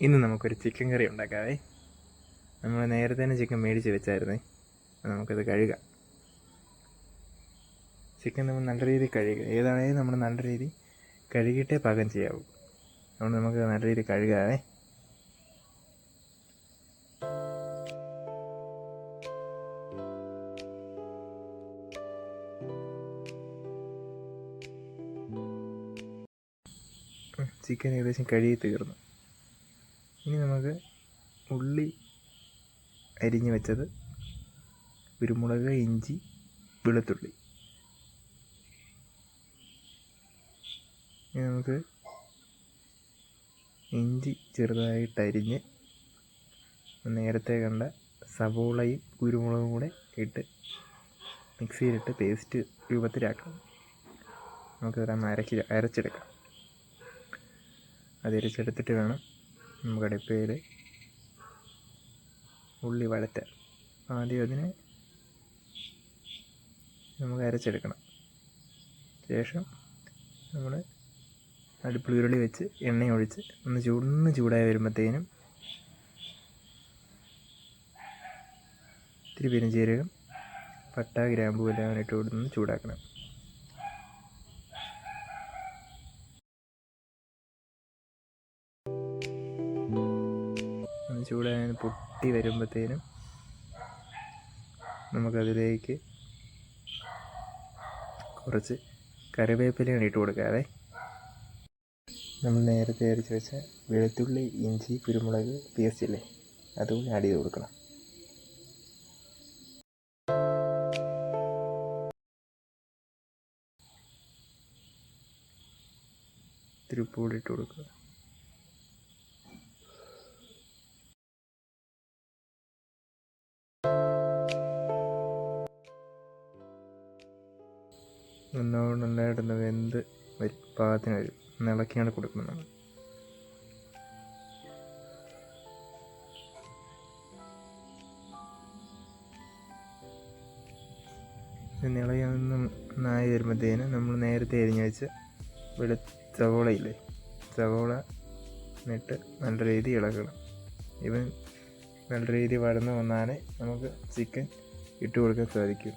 ഇന്ന് നമുക്കൊരു ചിക്കൻ കറി ഉണ്ടാക്കാവേ. നമ്മൾ നേരത്തെ തന്നെ ചിക്കൻ മേടിച്ച് വെച്ചായിരുന്നേ. നമുക്കത് കഴുകാം. ചിക്കൻ നമ്മൾ നല്ല രീതിയിൽ കഴുകുക. ഏതാണെങ്കിലും നമ്മൾ നല്ല രീതി കഴുകിയിട്ടേ പാകം ചെയ്യാവൂ. അതുകൊണ്ട് നമുക്ക് നല്ല രീതിയിൽ കഴുകാവേ. ചിക്കൻ ഏകദേശം കഴുകി തീർന്നു. ഉള്ളി അരിഞ്ഞ് വെച്ചത് കുരുമുളക് ഇഞ്ചി വെളുത്തുള്ളി. ഇനി നമുക്ക് ഇഞ്ചി ചെറുതായിട്ട് അരിഞ്ഞ് നേരത്തെ കണ്ട സവോളയും കുരുമുളകും കൂടെ ഇട്ട് മിക്സിയിലിട്ട് പേസ്റ്റ് രൂപത്തിലാക്കണം നമുക്കതൊന്ന് അരച്ച് അരച്ചെടുക്കാം. അത് അരച്ചെടുത്തിട്ട് വേണം. നമുക്ക് അടുപ്പയിൽ ഉള്ളി വഴറ്റാൻ ആദ്യം അതിന് നമുക്ക് അരച്ചെടുക്കണം. ശേഷം നമ്മൾ അടുപ്പിൽ ഉരുളി വെച്ച് എണ്ണ ഒഴിച്ച് ഒന്ന് ചൂടൊന്ന് ചൂടായി വരുമ്പോഴത്തേനും ഇത്തിരി പെരുംജീരകം പട്ട ഗ്രാമ്പൂ എല്ലാം ഇട്ട് കൊടുത്ത് ചൂടാക്കണം. ചൂടായി പൊട്ടി വരുമ്പോഴത്തേനും നമുക്കതിലേക്ക് കുറച്ച് കറിവേപ്പിലയാണ് ഇട്ട് കൊടുക്കാതെ നമ്മൾ നേരത്തെ അരച്ച് വെച്ച വെളുത്തുള്ളി ഇഞ്ചി കുരുമുളക് പേസ്റ്റില്ലേ അതും ആഡ് ചെയ്ത് കൊടുക്കണം. ഇത്തിരി ഇട്ട് കൊടുക്കുക. നല്ലോണം നന്നായിട്ടൊന്ന് വെന്ത് വരും. പാകത്തിന് വരും. ഇളക്കിയാണ് കൊടുക്കുന്നത് പിന്നെ നായ വരുമ്പത്തേന് നമ്മൾ നേരത്തെ എരിഞ്ഞ് വെച്ച് വെളു സവോളയില്ലേ? സവോള നിട്ട് നല്ല രീതിയിൽ ഇളക്കണം. ഇവൻ നല്ല രീതിയിൽ വഴന്ന് വന്നാലേ നമുക്ക് ചിക്കൻ ഇട്ട് കൊടുക്കാൻ സാധിക്കും.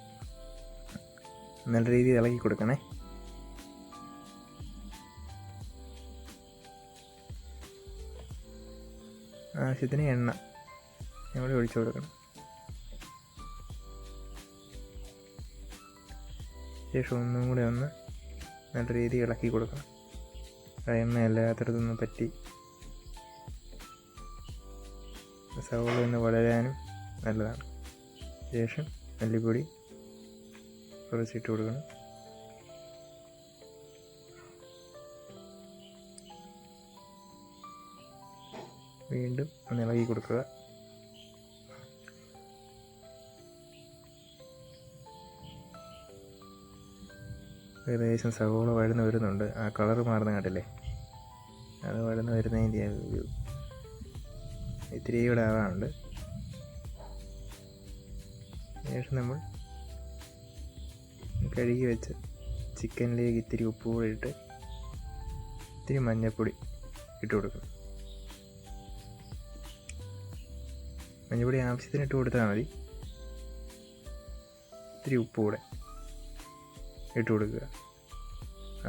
നല്ല രീതിയിൽ ഇളക്കി കൊടുക്കണേ. ആവശ്യത്തിന് എണ്ണ ഞങ്ങൾ ഒഴിച്ചു കൊടുക്കണം. ശേഷം ഒന്നും കൂടെ ഒന്ന് നല്ല രീതിയിൽ ഇളക്കി കൊടുക്കണം. എണ്ണ എല്ലാത്തരത്തൊന്നും പറ്റി. സവോള ഒന്ന് വളരാനും നല്ലതാണ്. ശേഷം മല്ലിപ്പൊടി കുറച്ചിട്ട് കൊടുക്കണം. വീണ്ടും ഒന്ന് ഇളകി കൊടുക്കുക. ഏകദേശം സവോള വഴന്ന് വരുന്നുണ്ട്. ആ കളർ മാറുന്ന കണ്ടില്ലേ? അത് വഴന്ന് വരുന്നതിന്റെ ഒരു ഇത്തിരി കൂടെ ആവാനുണ്ട്. ശേഷം നമ്മൾ കഴുകി വെച്ച് ചിക്കനിലേക്ക് ഇത്തിരി ഉപ്പ് കൂടി ഇട്ട് ഇത്തിരി മഞ്ഞൾപ്പൊടി ഇട്ട് കൊടുക്കണം മഞ്ഞൾപ്പൊടി ആവശ്യത്തിന് ഇട്ട് കൊടുത്താൽ മതി. ഇത്തിരി ഉപ്പ് കൂടെ ഇട്ട് കൊടുക്കുക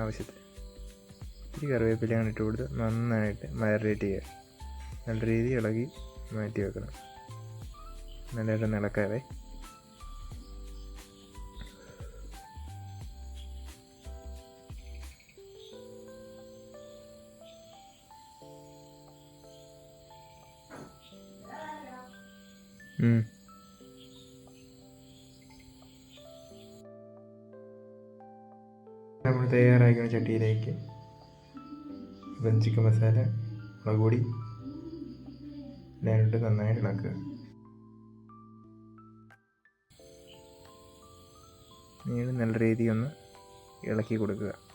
ആവശ്യത്തിന്. ഇത്തിരി കറിവേപ്പിലയാണ് ഇട്ട് കൊടുത്ത് നന്നായിട്ട് മാരിനേറ്റ് ചെയ്യുക. നല്ല രീതിയിൽ ഇളകി മാറ്റി വെക്കണം. നല്ലതായിട്ട് ഇളക്കാതെ നമ്മൾ തയ്യാറാക്കുന്ന ചട്ടിയിലേക്ക് ഇപ്പം ചിക്കൻ മസാല മുളക് പൊടി രണ്ട് നന്നായിട്ട് ഇളക്കുക. നീൾ നല്ല രീതിയിൽ ഒന്ന് ഇളക്കി കൊടുക്കുക.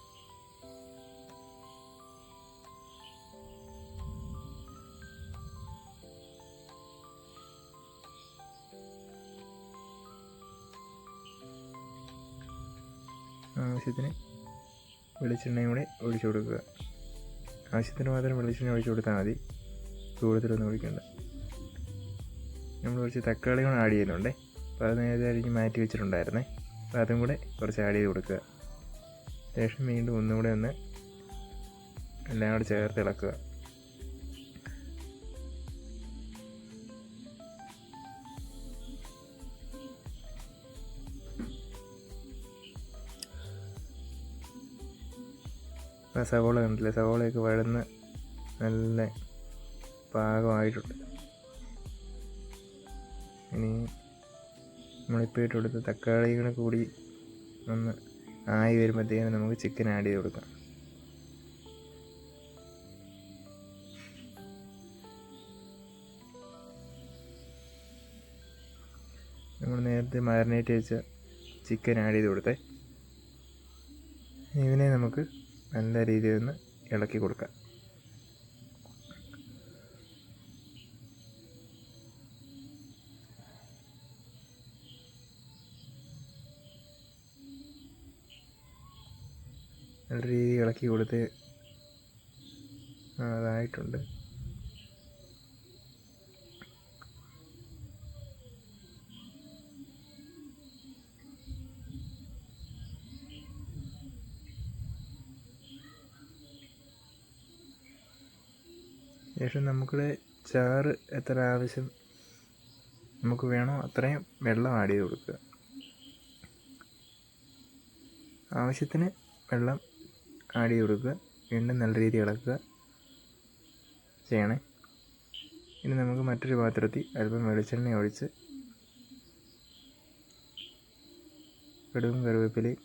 ആവശ്യത്തിന് വെളിച്ചെണ്ണയും കൂടെ ഒഴിച്ചു കൊടുക്കുക. ആവശ്യത്തിന് മാത്രം വെളിച്ചെണ്ണ ഒഴിച്ചു കൊടുത്താൽ മതി. കൂടുതലൊന്നും ഒഴിക്കണ്ട. നമ്മൾ കുറച്ച് തക്കാളി കൂടെ ആഡ് ചെയ്യുന്നുണ്ടേ. അപ്പോൾ അത് നേരത്തെ അരിഞ്ഞ് മാറ്റി വെച്ചിട്ടുണ്ടായിരുന്നേ. അപ്പോൾ അതും കൂടെ കുറച്ച് ആഡ് ചെയ്ത് കൊടുക്കുക. ശേഷം വീണ്ടും ഒന്നുകൂടെ ഒന്ന് എല്ലാം കൂടെ ചേർത്ത് ഇളക്കുക. സവോള കണ്ടില്ലേ? സവോളയൊക്കെ വഴന്ന് നല്ല പാകമായിട്ടുണ്ട്. ഇനി നമ്മളിപ്പോൾ ഇട്ട് കൊടുത്ത തക്കാളികൾ കൂടി ഒന്ന് ആയി വരുമ്പോഴത്തേക്കും നമുക്ക് ചിക്കൻ ആഡ് ചെയ്ത് കൊടുക്കാം. നമ്മൾ നേരത്തെ മാരിനേറ്റ് വെച്ച ചിക്കൻ ആഡ് ചെയ്ത് കൊടുത്തേ. ഇതിനെ നമുക്ക് നല്ല രീതിയിൽ ഒന്ന് ഇളക്കി കൊടുക്കുക നല്ല രീതിയിൽ ഇളക്കി കൊടുത്ത് അതായിട്ടുണ്ട്. ശേഷം നമുക്കിവിടെ ചാറ് എത്ര ആവശ്യം നമുക്ക് വേണോ അത്രയും വെള്ളം ആഡ് ചെയ്ത് കൊടുക്കുക. ആവശ്യത്തിന് വെള്ളം ആഡ് ചെയ്ത് കൊടുക്കുക. വീണ്ടും നല്ല രീതിയിൽ ഇളക്കുക. ചെയ്യണേ. ഇനി നമുക്ക് മറ്റൊരു പാത്രത്തിൽ അല്പം വെളിച്ചെണ്ണ ഒഴിച്ച് കടുകും കറിവേപ്പിലയും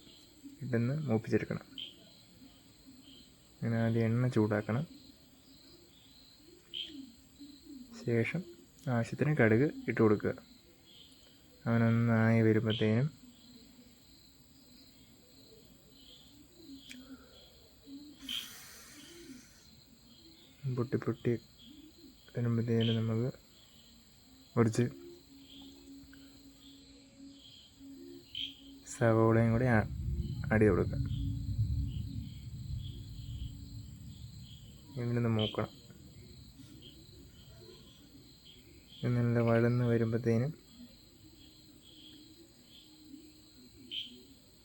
ഇട്ടെന്ന് മൂപ്പിച്ചെടുക്കണം. അങ്ങനെ ആദ്യം എണ്ണ ചൂടാക്കണം. ശേഷം ആവശ്യത്തിന് കടുക് ഇട്ട് കൊടുക്കുക. അവനൊന്നായി വരുമ്പോഴത്തേനും പൊട്ടി പൊട്ടി വരുമ്പോഴത്തേനും നമുക്ക് കുറച്ച് സവോളയും കൂടി ആഡ് ചെയ്ത് കൊടുക്കാം ഇവിടുന്ന് മൂക്കണം ഇത് നല്ല വഴന്ന് വരുമ്പോഴത്തേനും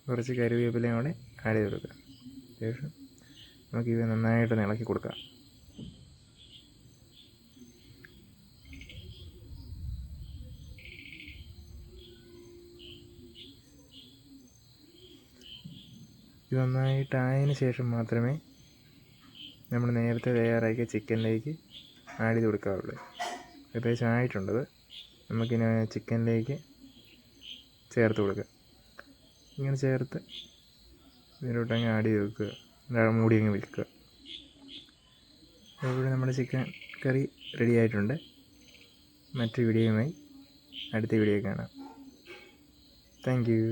കുറച്ച് കരുവേപ്പിലയും കൂടെ ആഡ് ചെയ്ത് കൊടുക്കുക ശേഷം നമുക്ക് ഇവ നന്നായിട്ട് ഇളക്കി കൊടുക്കാം. ഇത് നന്നായിട്ടായതിന് ശേഷം മാത്രമേ നമ്മൾ നേരത്തെ തയ്യാറാക്കിയ ചിക്കനിലേക്ക് ആഡ് ചെയ്ത് കൊടുക്കാറുള്ളൂ ഏകദേശം ആയിട്ടുണ്ടത് നമുക്കിനി ചിക്കനിലേക്ക് ചേർത്ത് കൊടുക്കുക ഇങ്ങനെ ചേർത്ത് ഇതിലോട്ട് അങ്ങ് ആഡ് ചെയ്ത് വെക്കുക. മൂടി അങ്ങ് വെക്കുക. ഇവിടെ നമ്മുടെ ചിക്കൻ കറി റെഡി ആയിട്ടുണ്ട്. മറ്റു വീഡിയോയുമായി അടുത്ത വീഡിയോ കാണാം. Thank you